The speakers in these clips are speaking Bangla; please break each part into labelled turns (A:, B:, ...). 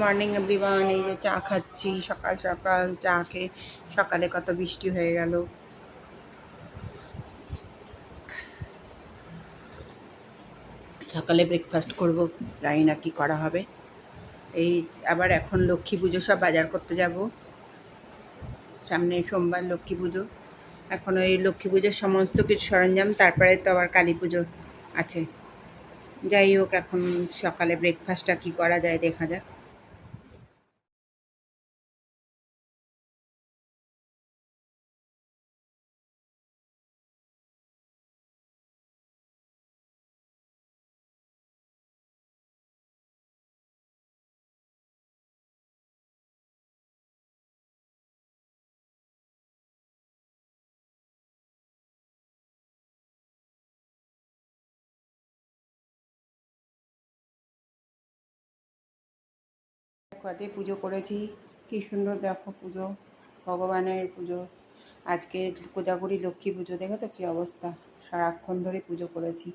A: মর্নিং এভরিওয়ান এই যে চা খাচ্ছি, সকাল সকাল চা খেয়ে সকালে কত বৃষ্টি হয়ে গেল। সকালে ব্রেকফাস্ট করব, জানি না কি করা হবে। এই আবার এখন লক্ষ্মী পুজো, সব বাজার করতে যাব। সামনে সোমবার লক্ষ্মী পুজো। এখন ওই লক্ষ্মী পুজোর সমস্ত কিছু সরঞ্জাম, তারপরে তো আবার কালী পুজো আছে। যাই হোক, এখন সকালে ব্রেকফাস্টটা কি করা যায়, দেখা যাক। কতে পুজো করেছি। কি সুন্দর দেখো পুজো, ভগবানের পুজো। আজকে কোজাগুড়ি লক্ষ্মী পুজো দেখো দেখেছ কী অবস্থা? সারাক্ষণ ধরে পুজো করেছি।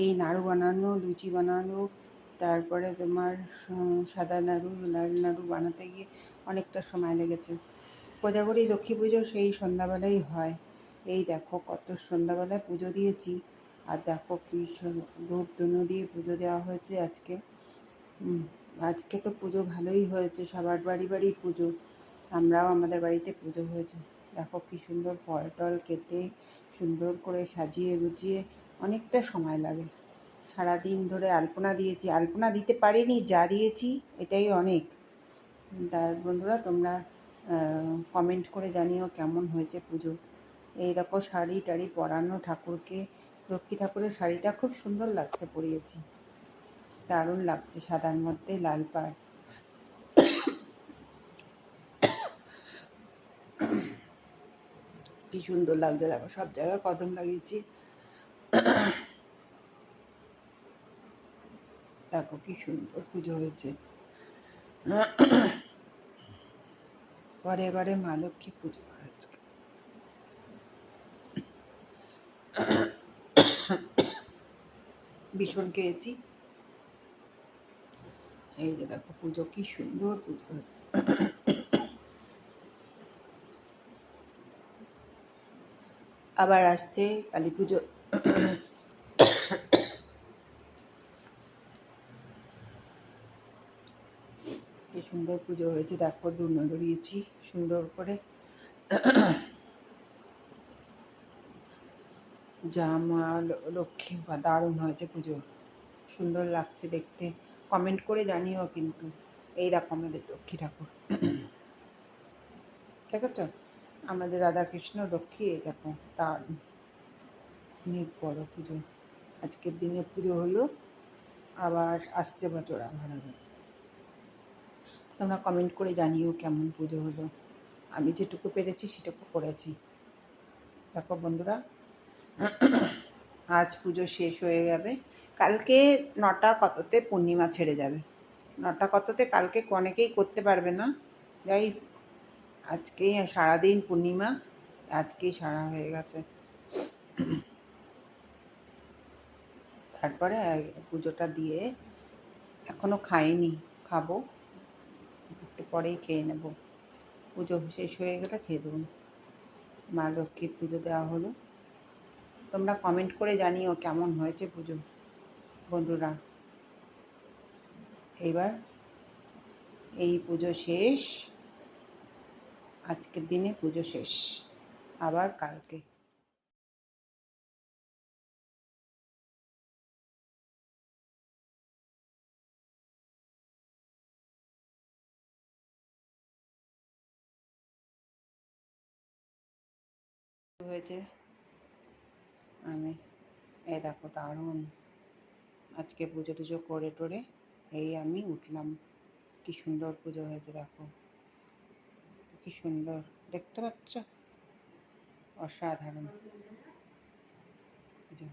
A: এই নাড়ু বানানো, লুচি বানানো, তারপরে তোমার সাদা নাড়ু, লাল নাড়ু বানাতে গিয়ে অনেকটা সময় লেগেছে। কোজাগুড়ি লক্ষ্মী পুজো সেই সন্ধ্যাবেলাই হয়। এই দেখো কত সন্ধ্যাবেলায় পুজো দিয়েছি। আর দেখো কী ধূপ ধুনো দিয়ে পুজো দেওয়া হয়েছে আজকে। আজকে তো পুজো ভালোই হয়েছে, সবার বাড়ি বাড়ি পুজো। আমরাও আমাদের বাড়িতে পুজো হয়েছে। দেখো কী সুন্দর ফল টল কেটে সুন্দর করে সাজিয়ে গুছিয়ে অনেকটা সময় লাগে। সারাদিন ধরে আলপনা দিয়েছি। আলপনা দিতে পারিনি, যা দিয়েছি এটাই অনেক। তার বন্ধুরা, তোমরা কমেন্ট করে জানিও কেমন হয়েছে পুজো। এই দেখো শাড়ি টাড়ি পরানো ঠাকুরকে, লক্ষ্মী ঠাকুরের শাড়িটা খুব সুন্দর লাগছে পরিয়েছি। দারুণ লাগছে সাদার মধ্যে লাল পাড়। কি সুন্দর লাগছে দেখো, সব জায়গায় কদম লাগিয়েছি। দেখো কি সুন্দর পুজো হয়েছে। ঘরে ঘরে মা লক্ষ্মী পুজো আজকে। ভীষণ খেয়েছি। এই যে দেখো পুজো, কি সুন্দর পুজো। আবার আসছে কালী পুজো। কি সুন্দর পুজো হয়েছে, দেখো দুর্ন ধরিয়েছি সুন্দর করে। জামা লক্ষ্মী, বা দারুণ হয়েছে পুজো। সুন্দর লাগছে দেখতে। কমেন্ট করে জানিও কিন্তু। এই দেখো আমাদের লক্ষ্মী ঠাকুর। ঠিক আছে আমাদের রাধাকৃষ্ণ, লক্ষ্মী, এই দেখো, তার অনেক বড় পুজো। আজকের দিনে পুজো হলো, আবার আসছে বছর হবে তোমরা কমেন্ট করে জানিও কেমন পুজো হলো। আমি যেটুকু পেরেছি, সেটুকু করেছি। দেখো বন্ধুরা, আজ পুজো শেষ হয়ে যাবে। কালকে নটা কততে পূর্ণিমা ছেড়ে যাবে। নটা কততে কালকে অনেকেই করতে পারবে না। যাই আজকেই সারাদিন পূর্ণিমা আজকেই সারা হয়ে গেছে। তারপরে পুজোটা দিয়ে এখনও খাইনি, খাব। একটু পরেই খেয়ে নেব। পুজো শেষ হয়ে গেলে খেয়ে দেবো। মা লক্ষ্মীর পুজো দেওয়া হলো। তোমরা কমেন্ট করে জানিও কেমন হয়েছে পুজো। বন্ধুরা এবার এই পুজো শেষ, আজকের দিনে পুজো শেষ, আবার কালকে। হয়েছে আমি এ দেখো দারুণ। আজকে পুজো টুজো করে টরে এই আমি উঠলাম। কি সুন্দর পুজো হয়েছে, দেখো। কি সুন্দর, দেখতে পাচ্ছ? অসাধারণ। পুজো